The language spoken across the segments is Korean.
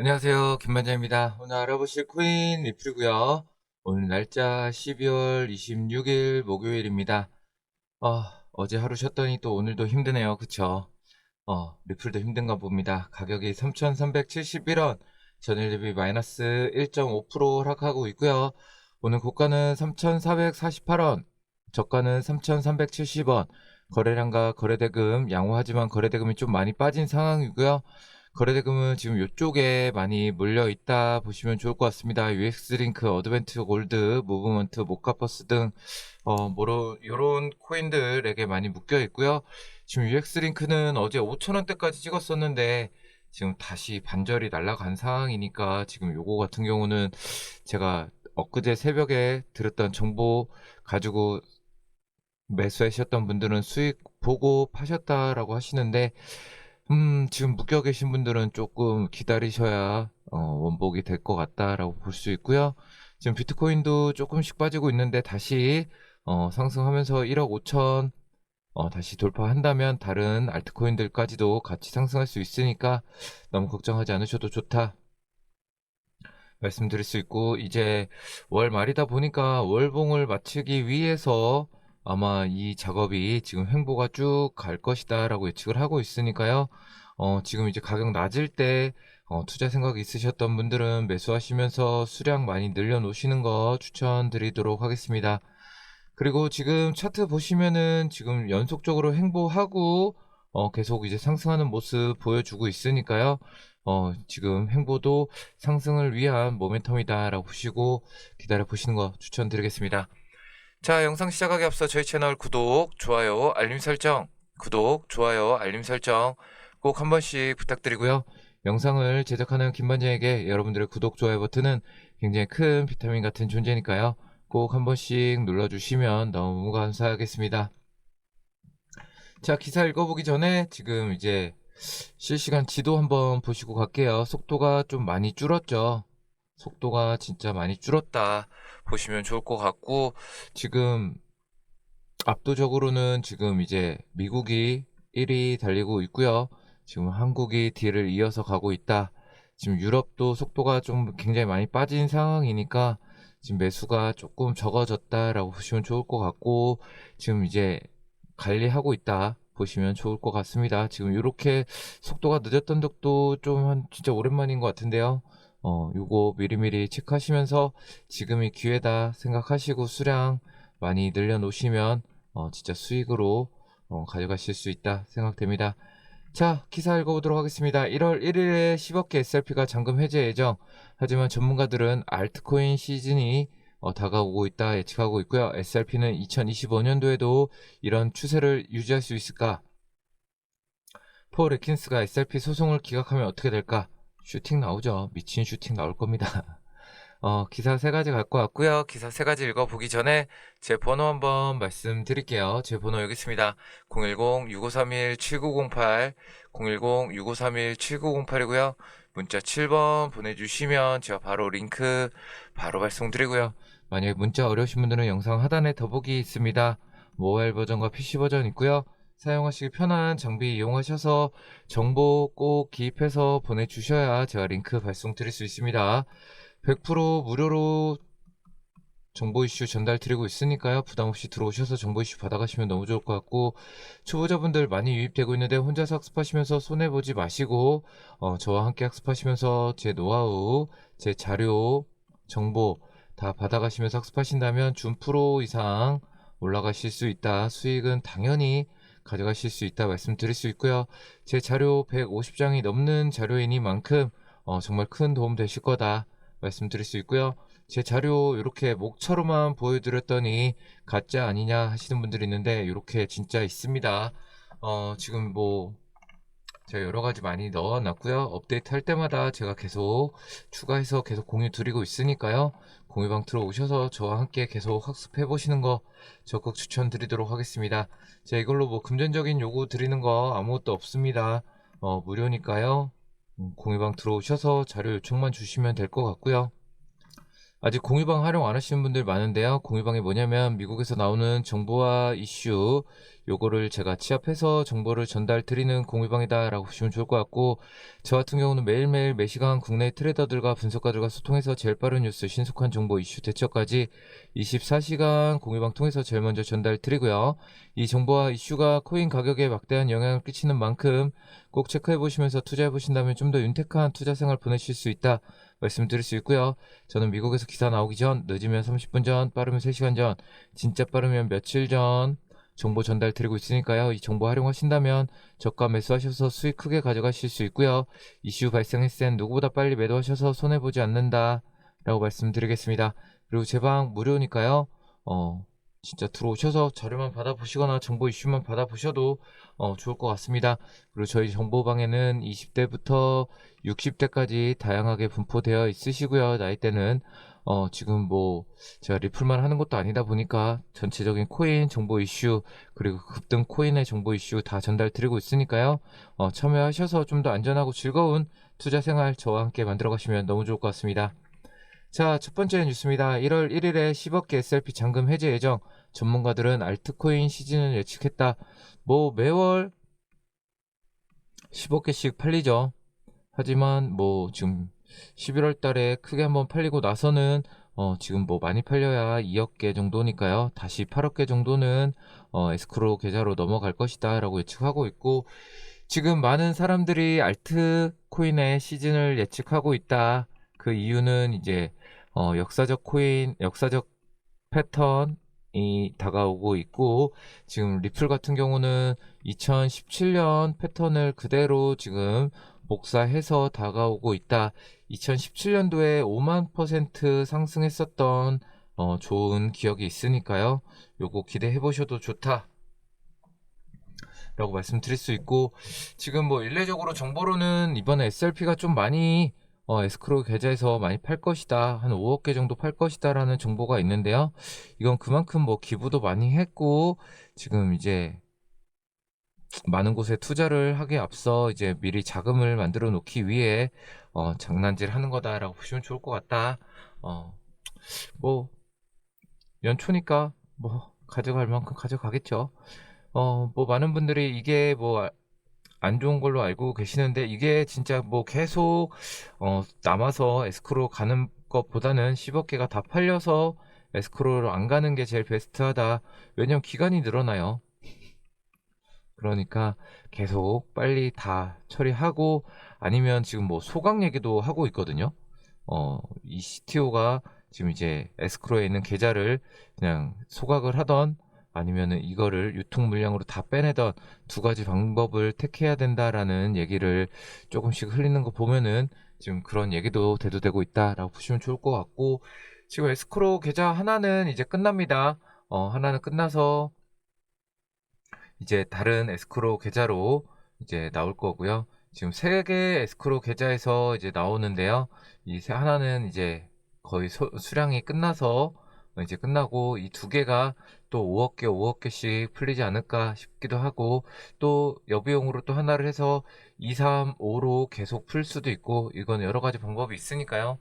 안녕하세요. 김반장입니다. 오늘 알아보실 코인 리플이고요. 오늘 날짜 12월 26일 목요일입니다. 어, 어제 하루 쉬었더니 또 오늘도 힘드네요. 그쵸? 어, 리플도 힘든가 봅니다. 가격이 3,371원, 전일 대비 마이너스 1.5% 하락하고 있고요. 오늘 고가는 3,448원, 저가는 3,370원, 거래량과 거래대금 양호하지만 거래대금이 좀 많이 빠진 상황이고요. 거래대금은 지금 이쪽에 많이 몰려 있다 보시면 좋을 것 같습니다. UX링크, 어드벤트 골드, 무브먼트, 모카버스 등 어, 뭐로 요런 코인들에게 많이 묶여 있고요. 지금 UX링크는 어제 5천원대까지 찍었었는데 지금 다시 반절이 날아간 상황이니까 지금 요거 같은 경우는 제가 엊그제 새벽에 들었던 정보 가지고 매수하셨던 분들은 수익 보고 파셨다라고 하시는데 음, 지금 묶여 계신 분들은 조금 기다리셔야 어, 원복이 될 것 같다라고 볼 수 있고요. 지금 비트코인도 조금씩 빠지고 있는데 다시 어, 상승하면서 1억 5천 어, 다시 돌파한다면 다른 알트코인들까지도 같이 상승할 수 있으니까 너무 걱정하지 않으셔도 좋다. 말씀드릴 수 있고 이제 월 말이다 보니까 월봉을 마치기 위해서 아마 이 작업이 지금 횡보가 쭉 갈 것이다 라고 예측을 하고 있으니까요. 어, 지금 이제 가격 낮을 때 어, 투자 생각이 있으셨던 분들은 매수하시면서 수량 많이 늘려 놓으시는 거 추천드리도록 하겠습니다. 그리고 지금 차트 보시면은 지금 연속적으로 횡보하고 어, 계속 이제 상승하는 모습 보여주고 있으니까요. 어, 지금 횡보도 상승을 위한 모멘텀이다 라고 보시고 기다려 보시는 거 추천드리겠습니다. 자, 영상 시작하기 앞서 저희 채널 구독, 좋아요, 알림 설정, 구독, 좋아요, 알림 설정 꼭 한 번씩 부탁드리고요. 영상을 제작하는 김반장에게 여러분들의 구독, 좋아요 버튼은 굉장히 큰 비타민 같은 존재니까요. 꼭 한 번씩 눌러주시면 너무 감사하겠습니다. 자, 기사 읽어보기 전에 지금 이제 실시간 지도 한번 보시고 갈게요. 속도가 좀 많이 줄었죠. 속도가 진짜 많이 줄었다. 보시면 좋을 것 같고, 지금 압도적으로는 지금 이제 미국이 1위 달리고 있고요. 지금 한국이 뒤를 이어서 가고 있다. 지금 유럽도 속도가 좀 굉장히 많이 빠진 상황이니까 지금 매수가 조금 적어졌다라고 보시면 좋을 것 같고 지금 이제 관리하고 있다 보시면 좋을 것 같습니다. 지금 이렇게 속도가 늦었던 적도 좀 한 진짜 오랜만인 것 같은데요. 어, 요거 미리미리 체크하시면서 지금이 기회다 생각하시고 수량 많이 늘려 놓으시면 어, 진짜 수익으로 어, 가져가실 수 있다 생각됩니다. 자, 기사 읽어보도록 하겠습니다. 1월 1일에 10억 개 SRP가 잔금 해제 예정. 하지만 전문가들은 알트코인 시즌이 어, 다가오고 있다 예측하고 있고요. SRP는 2025년도에도 이런 추세를 유지할 수 있을까? 폴 에킨스가 SRP 소송을 기각하면 어떻게 될까? 슈팅 나오죠. 미친 슈팅 나올 겁니다. 어, 기사 세 가지 갈것 같고요. 기사 세 가지 읽어보기 전에 제 번호 한번 말씀드릴게요. 제 번호 여기 있습니다. 010-6531-7908, 010-6531-7908이고요. 문자 7번 보내주시면 제가 바로 링크 바로 발송드리고요. 만약에 문자 어려우신 분들은 영상 하단에 더보기 있습니다. 모바일 버전과 PC 버전 있고요. 사용하시기 편한 장비 이용하셔서 정보 꼭 기입해서 보내주셔야 제가 링크 발송 드릴 수 있습니다. 100% 무료로 정보 이슈 전달 드리고 있으니까요. 부담 없이 들어오셔서 정보 이슈 받아가시면 너무 좋을 것 같고 초보자분들 많이 유입되고 있는데 혼자서 학습하시면서 손해 보지 마시고 어, 저와 함께 학습하시면서 제 노하우, 제 자료, 정보 다 받아가시면서 학습하신다면 준 프로 이상 올라가실 수 있다. 수익은 당연히 가져가실 수 있다 말씀드릴 수 있고요. 제 자료 150장이 넘는 자료이니만큼 어, 정말 큰 도움 되실 거다 말씀드릴 수 있고요. 제 자료 이렇게 목차로만 보여드렸더니 가짜 아니냐 하시는 분들이 있는데 이렇게 진짜 있습니다. 어, 지금 뭐 제가 여러 가지 많이 넣어놨고요. 업데이트 할 때마다 제가 계속 추가해서 계속 공유 드리고 있으니까요. 공유방 들어오셔서 저와 함께 계속 학습해 보시는 거 적극 추천드리도록 하겠습니다. 제가 이걸로 뭐 금전적인 요구 드리는 거 아무것도 없습니다. 어, 무료니까요. 음, 공유방 들어오셔서 자료 요청만 주시면 될 것 같고요. 아직 공유방 활용 안 하시는 분들 많은데요. 공유방이 뭐냐면 미국에서 나오는 정보와 이슈 요거를 제가 취합해서 정보를 전달 드리는 공유방이다 라고 보시면 좋을 것 같고 저 같은 경우는 매일매일 매시간 국내 트레이더들과 분석가들과 소통해서 제일 빠른 뉴스 신속한 정보 이슈 대처까지 24시간 공유방 통해서 제일 먼저 전달 드리고요. 이 정보와 이슈가 코인 가격에 막대한 영향을 끼치는 만큼 꼭 체크해 보시면서 투자해 보신다면 좀 더 윤택한 투자 생활 보내실 수 있다 말씀드릴 수 있고요. 저는 미국에서 기사 나오기 전, 늦으면 30분 전, 빠르면 3시간 전, 진짜 빠르면 며칠 전 정보 전달 드리고 있으니까요. 이 정보 활용하신다면 저가 매수하셔서 수익 크게 가져가실 수 있고요. 이슈 발생했을 땐 누구보다 빨리 매도하셔서 손해보지 않는다 라고 말씀드리겠습니다. 그리고 제 방 무료니까요. 어, 진짜 들어오셔서 자료만 받아보시거나 정보 이슈만 받아보셔도 어, 좋을 것 같습니다. 그리고 저희 정보방에는 20대부터 60대까지 다양하게 분포되어 있으시고요. 나이대는 어, 지금 뭐 제가 리플만 하는 것도 아니다 보니까 전체적인 코인 정보 이슈 그리고 급등 코인의 정보 이슈 다 전달 드리고 있으니까요. 어, 참여하셔서 좀 더 안전하고 즐거운 투자 생활 저와 함께 만들어 가시면 너무 좋을 것 같습니다. 자, 첫 번째 뉴스입니다. 1월 1일에 10억 개 SLP 잔금 해제 예정. 전문가들은 알트코인 시즌을 예측했다. 뭐 매월 10억 개씩 팔리죠. 하지만 뭐 지금 11월 달에 크게 한번 팔리고 나서는 어 지금 뭐 많이 팔려야 2억 개 정도니까요. 다시 8억 개 정도는 어 에스크로 계좌로 넘어갈 것이다라고 예측하고 있고 지금 많은 사람들이 알트코인의 시즌을 예측하고 있다. 그 이유는 이제 어 역사적 코인, 역사적 패턴이 다가오고 있고 지금 리플 같은 경우는 2017년 패턴을 그대로 지금 복사해서 다가오고 있다. 2017년도에 5만 퍼센트 상승했었던 어, 좋은 기억이 있으니까요. 요거 기대해 보셔도 좋다. 라고 말씀드릴 수 있고 지금 뭐 일례적으로 정보로는 이번에 SLP가 좀 많이 어, 에스크로 계좌에서 많이 팔 것이다. 한 5억 개 정도 팔 것이다. 라는 정보가 있는데요. 이건 그만큼 뭐 기부도 많이 했고, 지금 이제 많은 곳에 투자를 하기에 앞서 이제 미리 자금을 만들어 놓기 위해 어, 장난질 하는 거다라고 보시면 좋을 것 같다. 어, 뭐 연초니까 뭐 가져갈 만큼 가져가겠죠. 어, 뭐 많은 분들이 이게 뭐 안 좋은 걸로 알고 계시는데 이게 진짜 뭐 계속 어, 남아서 에스크로 가는 것보다는 10억 개가 다 팔려서 에스크로로 안 가는 게 제일 베스트하다. 왜냐면 기간이 늘어나요. 그러니까 계속 빨리 다 처리하고 아니면 지금 뭐 소각 얘기도 하고 있거든요. 어, 이 CTO가 지금 이제 에스크로에 있는 계좌를 그냥 소각을 하던 아니면은 이거를 유통 물량으로 다 빼내던 두 가지 방법을 택해야 된다라는 얘기를 조금씩 흘리는 거 보면은 지금 그런 얘기도 대두되고 있다라고 보시면 좋을 것 같고 지금 에스크로 계좌 하나는 이제 끝납니다. 어, 하나는 끝나서 이제 다른 에스크로 계좌로 이제 나올 거고요. 지금 세 개의 에스크로 계좌에서 이제 나오는데요. 이 하나는 이제 거의 소, 수량이 끝나서 이제 끝나고 이 두 개가 또 5억 개, 5억 개씩 풀리지 않을까 싶기도 하고 또 여부용으로 또 하나를 해서 2, 3, 5로 계속 풀 수도 있고 이건 여러 가지 방법이 있으니까요.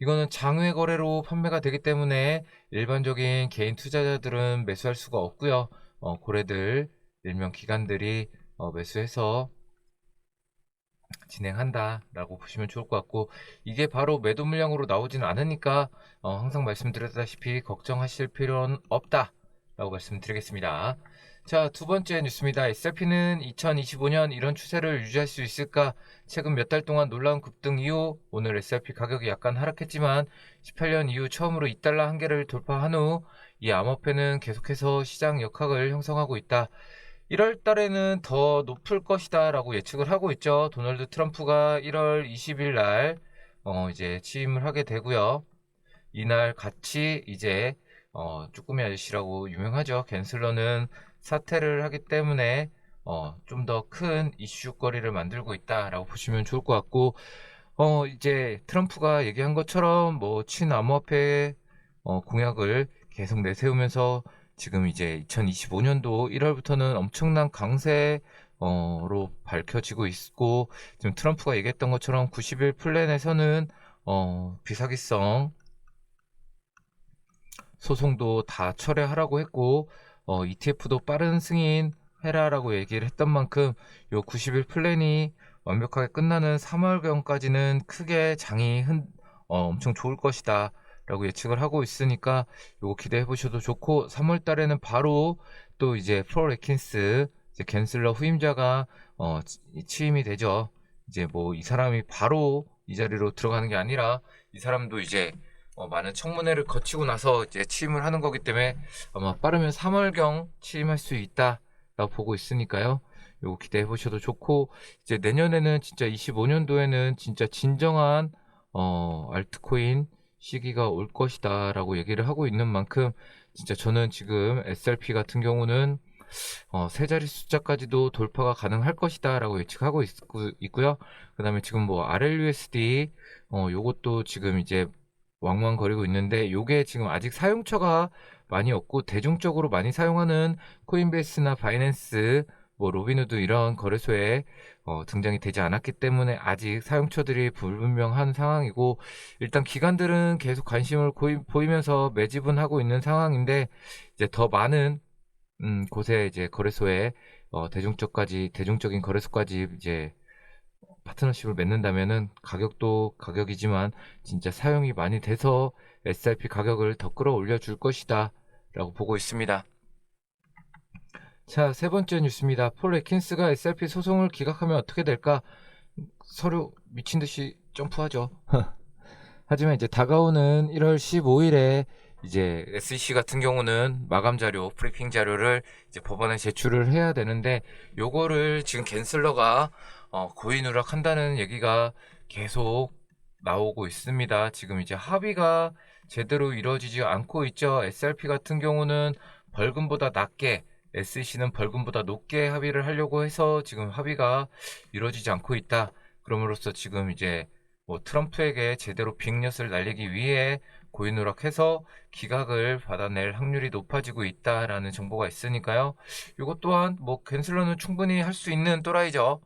이거는 장외 거래로 판매가 되기 때문에 일반적인 개인 투자자들은 매수할 수가 없고요. 어, 고래들 일명 기관들이 어, 매수해서 진행한다라고 보시면 좋을 것 같고 이게 바로 매도 물량으로 나오지는 않으니까 어, 항상 말씀드렸다시피 걱정하실 필요는 없다 라고 말씀드리겠습니다 자 두 번째 뉴스입니다 SRP는 2025년 이런 추세를 유지할 수 있을까 최근 몇 달 동안 놀라운 급등 이후 오늘 SRP 가격이 약간 하락했지만 18년 이후 처음으로 2달러 한계를 돌파한 후 이 암호패는 계속해서 시장 역학을 형성하고 있다 1월 달에는 더 높을 것이다 라고 예측을 하고 있죠. 도널드 트럼프가 1월 20일 날, 어, 이제 취임을 하게 되고요. 이날 같이 이제, 어, 쭈꾸미 아저씨라고 유명하죠. 겐슬러는 사퇴를 하기 때문에, 어, 좀 더 큰 이슈거리를 만들고 있다라고 보시면 좋을 것 같고, 어, 이제 트럼프가 얘기한 것처럼 뭐 친암호화폐 어, 공약을 계속 내세우면서 지금 이제 2025년도 1월부터는 엄청난 강세로 밝혀지고 있고 지금 트럼프가 얘기했던 것처럼 90일 플랜에서는 어, 비사기성 소송도 다 철회하라고 했고 어, ETF도 빠른 승인 해라라고 얘기를 했던 만큼 요 90일 플랜이 완벽하게 끝나는 3월경까지는 크게 장이 흔, 어, 엄청 좋을 것이다 라고 예측을 하고 있으니까 요거 기대해 보셔도 좋고 3월 달에는 바로 또 이제 프로 레킨스 이제 겐슬러 후임자가 어, 치- 취임이 되죠. 이제 뭐 이 사람이 바로 이 자리로 들어가는 게 아니라 이 사람도 이제 어, 많은 청문회를 거치고 나서 이제 취임을 하는 거기 때문에 아마 빠르면 3월경 취임할 수 있다라고 보고 있으니까요. 요거 기대해 보셔도 좋고 이제 내년에는 진짜 25년도에는 진짜 진정한 어, 알트코인 시기가 올 것이다라고 얘기를 하고 있는 만큼 진짜 저는 지금 SRP 같은 경우는 어, 세 자리 숫자까지도 돌파가 가능할 것이다라고 예측하고 있, 고요 그 다음에 지금 뭐 RLUSD 어, 요것도 지금 이제 왕왕거리고 있는데 요게 지금 아직 사용처가 많이 없고 대중적으로 많이 사용하는 코인베이스나 바이낸스 뭐 로빈후드 이런 거래소에 어, 등장이 되지 않았기 때문에 아직 사용처들이 불분명한 상황이고 일단 기관들은 계속 관심을 고이- 보이면서 매집은 하고 있는 상황인데 이제 더 많은 음, 곳에 이제 거래소에 어, 대중적까지 대중적인 거래소까지 이제 파트너십을 맺는다면은 가격도 가격이지만 진짜 사용이 많이 돼서 SRP 가격을 더 끌어올려 줄 것이다 라고 보고 있습니다. 자, 세 번째 뉴스입니다. 폴 레킨스가 SRP 소송을 기각하면 어떻게 될까? 서류 미친 듯이 점프하죠. 하지만 이제 다가오는 1월 15일에 이제 SEC 같은 경우는 마감 자료, 브리핑 자료를 이제 법원에 제출을 해야 되는데 요거를 지금 겐슬러가 어, 고의 누락한다는 얘기가 계속 나오고 있습니다. 지금 이제 합의가 제대로 이루어지지 않고 있죠. SRP 같은 경우는 벌금보다 낮게 SEC는 벌금보다 높게 합의를 하려고 해서 지금 합의가 이루어지지 않고 있다. 그럼으로써 지금 이제 뭐 트럼프에게 제대로 빅엿을 날리기 위해 고의 누락해서 기각을 받아낼 확률이 높아지고 있다라는 정보가 있으니까요. 이것 또한 뭐 겐슬러는 충분히 할 수 있는 또라이죠.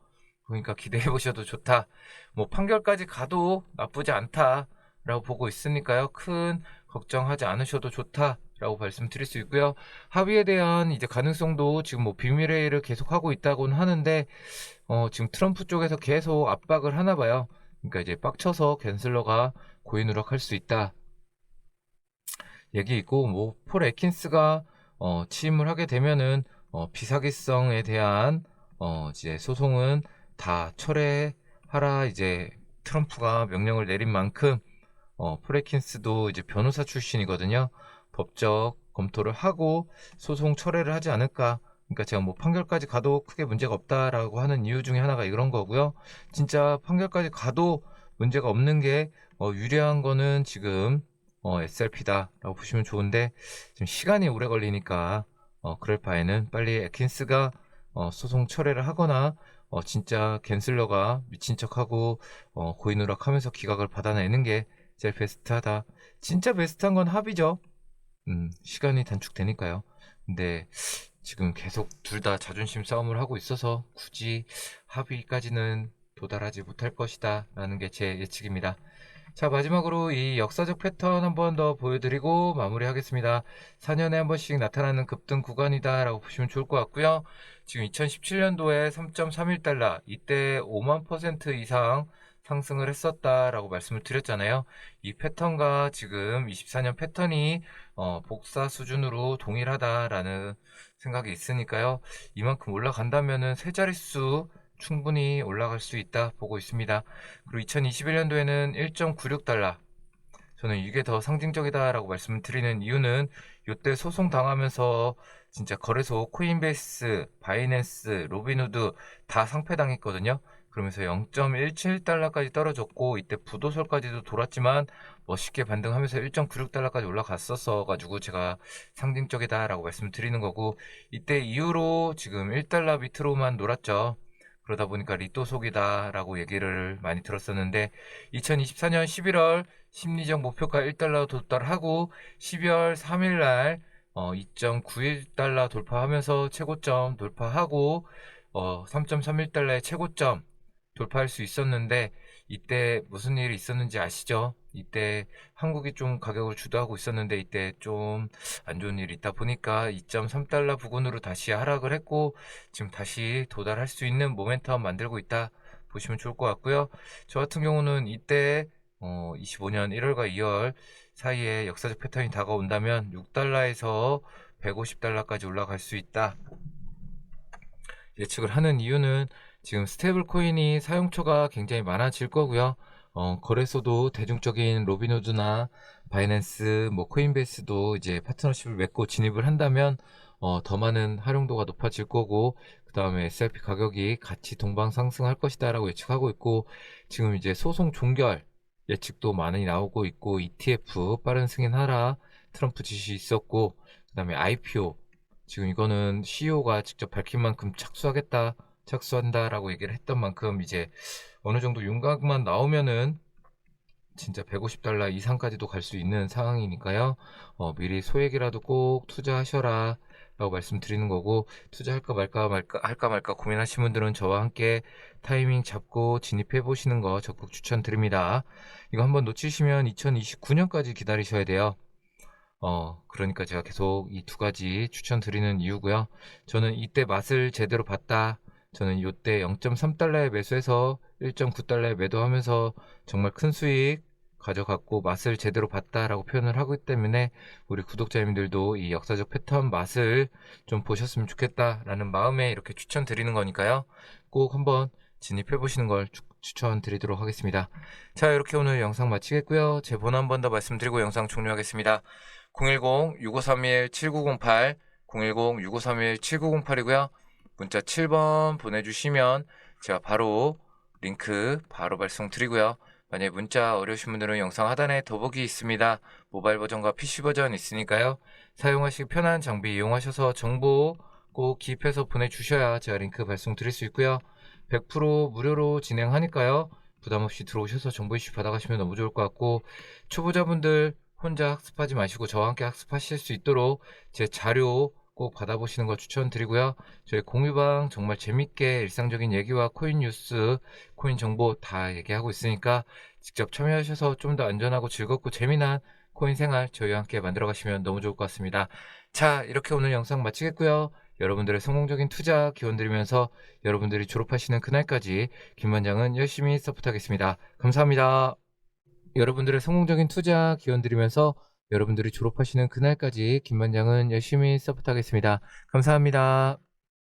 그러니까 기대해 보셔도 좋다. 뭐 판결까지 가도 나쁘지 않다라고 보고 있으니까요. 큰 걱정하지 않으셔도 좋다 라고 말씀드릴 수 있고요. 합의에 대한 이제 가능성도 지금 뭐 비밀 회의를 계속 하고 있다고는 하는데 어, 지금 트럼프 쪽에서 계속 압박을 하나 봐요. 그러니까 이제 빡쳐서 겐슬러가 고의 누락할 수 있다. 얘기 있고 뭐 폴 에킨스가 어, 취임을 하게 되면은 어, 비사기성에 대한 어, 이제 소송은 다 철회하라 이제 트럼프가 명령을 내린 만큼 어, 폴 에킨스도 이제 변호사 출신이거든요. 법적 검토를 하고 소송 철회를 하지 않을까. 그러니까 제가 뭐 판결까지 가도 크게 문제가 없다라고 하는 이유 중에 하나가 이런 거고요. 진짜 판결까지 가도 문제가 없는 게 어, 유리한 거는 지금 어, SRP다라고 보시면 좋은데 지금 시간이 오래 걸리니까 어, 그럴 바에는 빨리 에킨스가 어, 소송 철회를 하거나 어, 진짜 겐슬러가 미친 척하고 어, 고의 누락하면서 기각을 받아내는 게 제일 베스트하다. 진짜 베스트한 건 합의죠. 음, 시간이 단축되니까요. 근데 지금 계속 둘 다 자존심 싸움을 하고 있어서 굳이 합의까지는 도달하지 못할 것이다 라는 게 제 예측입니다. 자 마지막으로 이 역사적 패턴 한 번 더 보여드리고 마무리하겠습니다. 4년에 한 번씩 나타나는 급등 구간이다 라고 보시면 좋을 것 같고요. 지금 2017년도에 3.31달러 이때 5만 퍼센트 이상 상승을 했었다라고 말씀을 드렸잖아요. 이 패턴과 지금 24년 패턴이 어, 복사 수준으로 동일하다라는 생각이 있으니까요. 이만큼 올라간다면은 세 자릿수 충분히 올라갈 수 있다 보고 있습니다. 그리고 2021년도에는 1.96달러. 저는 이게 더 상징적이다라고 말씀을 드리는 이유는 이때 소송 당하면서 진짜 거래소 코인베이스, 바이낸스, 로빈후드 다 상패당했거든요. 그러면서 0.17달러까지 떨어졌고 이때 부도설까지도 돌았지만 멋있게 반등하면서 1.96달러까지 올라갔었어 가지고 제가 상징적이다라고 말씀드리는 거고 이때 이후로 지금 1달러 밑으로만 놀았죠. 그러다 보니까 리또 속이다라고 얘기를 많이 들었었는데 2024년 11월 심리적 목표가 1달러 도달하고 12월 3일 날 어, 2.91달러 돌파하면서 최고점 돌파하고 어, 3.31달러의 최고점 돌파할 수 있었는데 이때 무슨 일이 있었는지 아시죠? 이때 한국이 좀 가격을 주도하고 있었는데 이때 좀 안 좋은 일이 있다 보니까 2.3달러 부근으로 다시 하락을 했고 지금 다시 도달할 수 있는 모멘텀 만들고 있다 보시면 좋을 것 같고요. 저 같은 경우는 이때 어, 25년 1월과 2월 사이에 역사적 패턴이 다가온다면 6달러에서 150달러까지 올라갈 수 있다. 예측을 하는 이유는 지금 스테이블 코인이 사용처가 굉장히 많아질 거고요. 어, 거래소도 대중적인 로비노드나 바이낸스, 뭐 코인베이스도 이제 파트너십을 맺고 진입을 한다면 어, 더 많은 활용도가 높아질 거고 그 다음에 SRP 가격이 같이 동방 상승할 것이다라고 예측하고 있고 지금 이제 소송 종결 예측도 많이 나오고 있고 ETF 빠른 승인하라 트럼프 지시 있었고 그 다음에 IPO 지금 이거는 CEO가 직접 밝힌 만큼 착수하겠다 착수한다라고 얘기를 했던 만큼 이제 어느 정도 윤곽만 나오면은 진짜 150달러 이상까지도 갈 수 있는 상황이니까요. 어, 미리 소액이라도 꼭 투자하셔라. 라고 말씀드리는 거고 투자할까 말까 말까 할까 말까 고민하신 분들은 저와 함께 타이밍 잡고 진입해 보시는 거 적극 추천드립니다. 이거 한번 놓치시면 2029년까지 기다리셔야 돼요. 어, 그러니까 제가 계속 이 두 가지 추천드리는 이유고요. 저는 이때 맛을 제대로 봤다. 저는 이때 0.3달러에 매수해서 1.9달러에 매도하면서 정말 큰 수익 가져갔고 맛을 제대로 봤다라고 표현을 하기 때문에 우리 구독자님들도 이 역사적 패턴 맛을 좀 보셨으면 좋겠다라는 마음에 이렇게 추천드리는 거니까요. 꼭 한번 진입해 보시는 걸 추- 추천드리도록 하겠습니다. 자, 이렇게 오늘 영상 마치겠고요. 제 번호 한 번 더 말씀드리고 영상 종료하겠습니다. 010-6531-7908, 010-6531-7908이고요. 문자 7번 보내주시면 제가 바로 링크 바로 발송 드리고요. 만약에 문자 어려우신 분들은 영상 하단에 더보기 있습니다. 모바일 버전과 PC 버전 있으니까요. 사용하시기 편한 장비 이용하셔서 정보 꼭 기입해서 보내주셔야 제가 링크 발송 드릴 수 있고요. 100% 무료로 진행하니까요. 부담 없이 들어오셔서 정보 이슈 받아가시면 너무 좋을 것 같고 초보자분들 혼자 학습하지 마시고 저와 함께 학습하실 수 있도록 제 자료 꼭 받아보시는 거 추천드리고요. 저희 공유방 정말 재밌게 일상적인 얘기와 코인 뉴스, 코인 정보 다 얘기하고 있으니까 직접 참여하셔서 좀 더 안전하고 즐겁고 재미난 코인 생활 저희와 함께 만들어 가시면 너무 좋을 것 같습니다. 자, 이렇게 오늘 영상 마치겠고요. 여러분들의 성공적인 투자 기원 드리면서 여러분들이 졸업하시는 그날까지 김반장은 열심히 서포트하겠습니다. 감사합니다. 여러분들의 성공적인 투자 기원 드리면서 여러분들이 졸업하시는 그날까지 김반장은 열심히 서포트하겠습니다. 감사합니다.